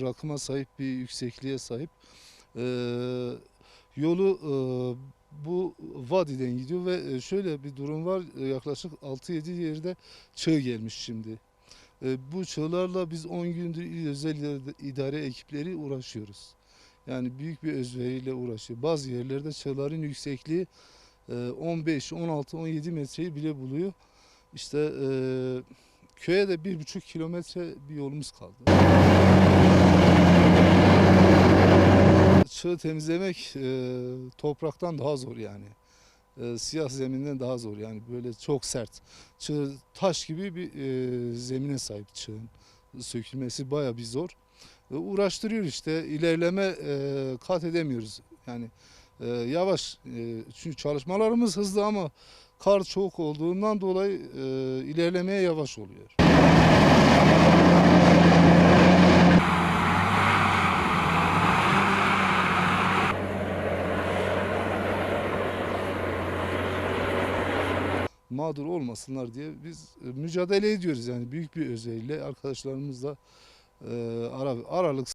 rakıma sahip bir yüksekliğe sahip. Ee, yolu e, bu vadiden gidiyor ve e, şöyle bir durum var. E, Yaklaşık 6-7 yerde çığ gelmiş şimdi. E, bu çığlarla biz 10 gündür özel idare- ekipleri uğraşıyoruz. Yani büyük bir özveriyle uğraşıyor. Bazı yerlerde çığların yüksekliği e, 15, 16, 17 metreyi bile buluyor. İşte e, köye de bir buçuk kilometre bir yolumuz kaldı. Çığı temizlemek e, topraktan daha zor yani. E, siyah zeminden daha zor yani böyle çok sert. Çığ taş gibi bir e, zemine sahip çığın. Sökülmesi baya bir zor. E, uğraştırıyor işte ilerleme e, kat edemiyoruz. Yani e, yavaş e, çünkü çalışmalarımız hızlı ama kar çok olduğundan dolayı e, ilerlemeye yavaş oluyor. mağdur olmasınlar diye biz e, mücadele ediyoruz yani büyük bir özellikle arkadaşlarımızla e, ara, aralık